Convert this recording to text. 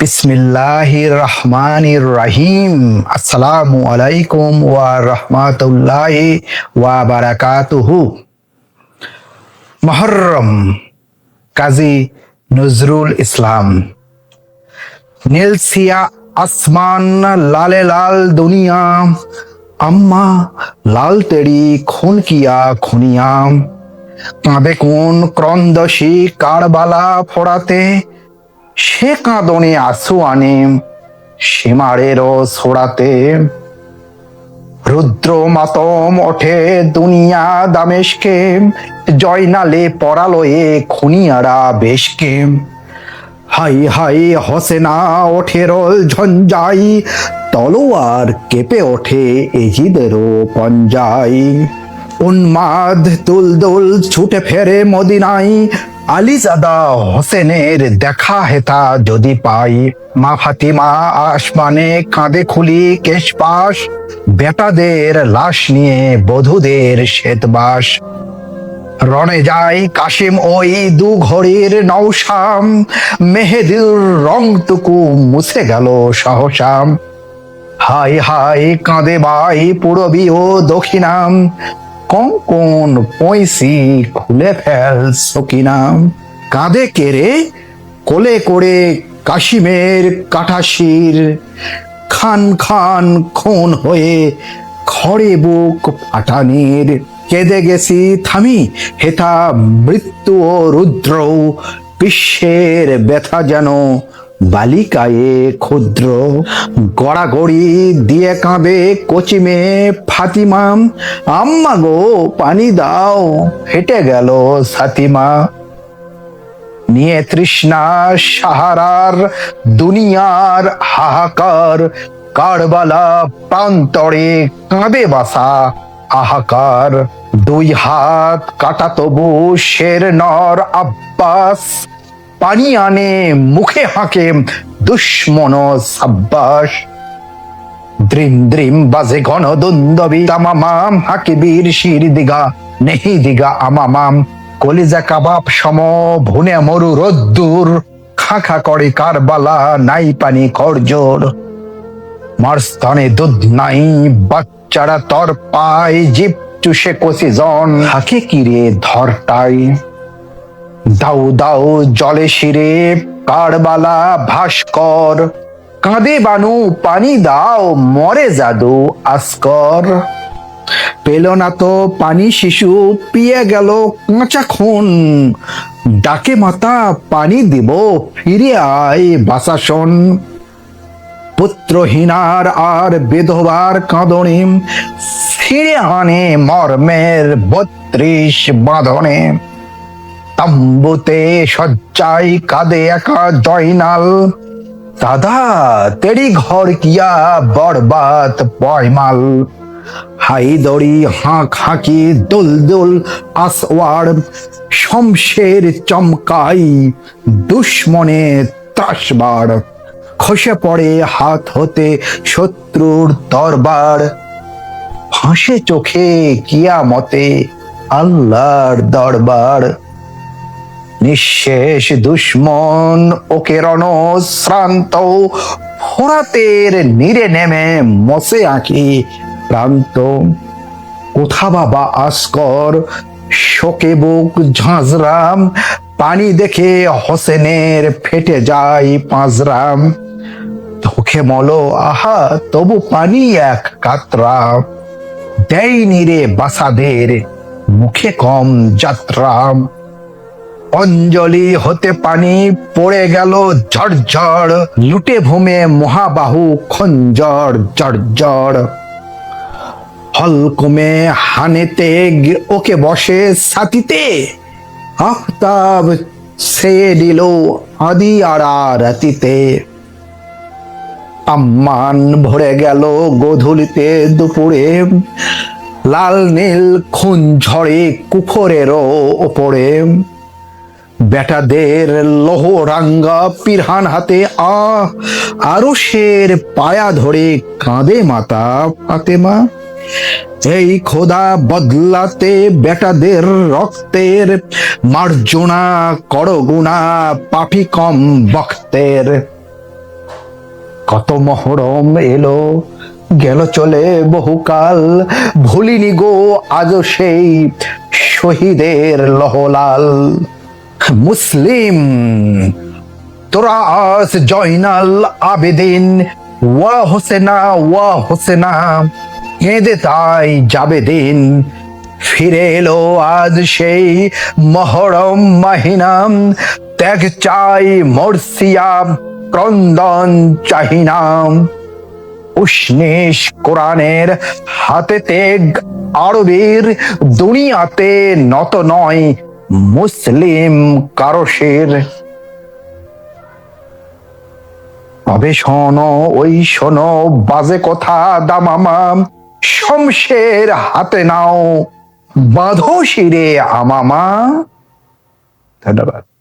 বিসমিল্লাহির রহমানির রাহিম আসসালামু আলাইকুম ওয়া রাহমাতুল্লাহি ওয়া বারাকাতুহু। মহরম কাজী নজরুল ইসলাম। নীলসিয়া আসমান লালে লাল দুনিয়া, আম্মা লাল তেড়ি খুন কিয়া খুনিয়া। কাঁদে কোন ক্রন্দসী কারবালা ফোড়াতে সে কাঁদনে আসু আনে সীমারেরও সোড়াতে রুদ্র মাতম ওঠে দুনিয়া দামেশকে, জয়নালে পরালয়ে খুনিয়ারা বেশকে। হাই হাই হসেনা ওঠে রোল ঝঞ্ঝাই, তলোয়ার কেঁপে ওঠে এজিদেরও পঞ্জাই। উন্মাদ তুলদুল ছুটে ফেরে মদিনাই আলিজাদা হোসেনের দেখা হেতা যদি পাই। মা ফাতিমা আসমানে কাঁদে খুলি কেশপাশ বেটাদের লাশ নিয়ে বধূদের শ্বেতবাস রণে যায় কাশিম ওই দু ঘড়ির নৌশাম। মেহেদির রংটুকু মুছে গেল সহসাম। হাই হাই কাঁদে বাই পূরবী ও দক্ষিণাম। কঙ্কন পয়সি খুলে ফেল সকিনাম কাঁদে কেড়ে, কোলে করে কাশিমের কাঠাশির খান খান খুন হয়ে খড়ে বুক ফাটানির কেঁদে গেছি থামি হেথা মৃত্যু ও রুদ্র বিশ্বের ব্যথা যেন বালিকায়ে ক্ষুদ্র গড়াগড়ি দিয়ে কাঁদে কচি মেয়ে ফাতিমাম আম্মা গো, পানি দাও, হেঁটে গেল সাতিমা। নিয়ে তৃষ্ণা সাহারার দুনিয়ার হাহাকার, কারবালা প্রান্তরে কাঁদে বাসা। আহাকার, দুই হাত কাটা তবু, শের নর আব্বাস। পানি আনে মুখে হাঁকে দুশ্মন সাব্বাস। দ্রিম দ্রিম বাজে ঘন দুন্দবি তামামাম হাকিবীর শির দিগা, নেহি দিগা আমামাম। কলিজা কাবাব সম, ভুনে মরু রোদ্দুর, খা খা করে কারবালা, নাই পানি করজোর মারস্থানে দুধ নাই, বাচ্চারা তর পায় জিপ চুষে কষি জন। হাকে কিরে ধরটাই দাউ দাউ জলে শিরে কারবালা ভাস্কর। কাঁদে বানু, পানি দাও, মরে জাদু আস্কর। পেল না তো পানি শিশু, পিয়ে গেল কাঁচা খুন। ডাকে মাতা, পানি দিব ফিরে আয় বাসাসন। পুত্রহীনার আর বিধবার কাঁদনে ফিরে আনে মর্মের বত্রিশ বাঁধনে। তাম্বুতে সজ্জাই কাঁদে একা জয়নাল। দাদা, তেরি ঘর কিয়া বরবাদ পয়মাল হাই দড়ি হাঁক হাঁকি দুল দুল আসওয়ার। শমশের চমকাই দুশ্মনে ত্রাসবার। খসে পড়ে হাত হতে শত্রুর তরবার ফাঁসে চোখে কিয়ামতে আল্লাহর দরবার। নিঃশেষ দুশ্মন ওকে শ্রান্ত ফোরাতের নিরে নেমে মসে আঁকি প্রান্ত কোথা বাবা আস্কর? শোকে বুক ঝাঁঝরাম, পানি দেখে হোসেনের ফেটে যায় পাঁজরাম। চোখে মলো, আহা, তবু পানি এক কাতরা। দেয়নি রে বাসাদের, মুখে কম যাত্রাম। অঞ্জলি হতে পানি পড়ে গেল ঝড়ঝড় লুটে ভূমে মহাবাহু খঞ্জর জড়জড় হলকুমে হানেতে ওকে বসে সাথিতে। আফতাব সে দিল আদি আড়া রাতিতে আম্মান ভরে গেল গোধূলিতে দুপুরে। লাল নীল খুন ঝরে কুফরেরও ওপরে। বেটাদের লোহ রাঙ্গা পিরহান হাতে আহ আরও শের পায়া ধরে কাঁদে মাতা ফাতেমা। এই খোদা বদলাতে বেটাদের রক্তের মার্জনা করগুনা পাপি কম বক্তের কত মহরম এলো, গেল চলে বহুকাল, ভুলিনি গো আজও সেই শহীদের লহলাল। মুসলিম জয়নাল আবেদিন, ওয়া হোসেনা ওয়া হোসেনা, কেঁদে তাই যাবে দিন। ফিরে এলো আজ সেই মহরম মাহিনাম, ত্যাগ চাই মর্সিয়া, ক্রন্দন চাহিনাম। উষ্ণিস কোরআনের হাতে তেগ আরবের দুনিয়াতে নত নয় মুসলিম কারশের তবে শোনো, ওই শোনো, বাজে কথা দামামা, শমশের হাতে নাও, বাঁধো শিরে আমামা। ধন্যবাদ।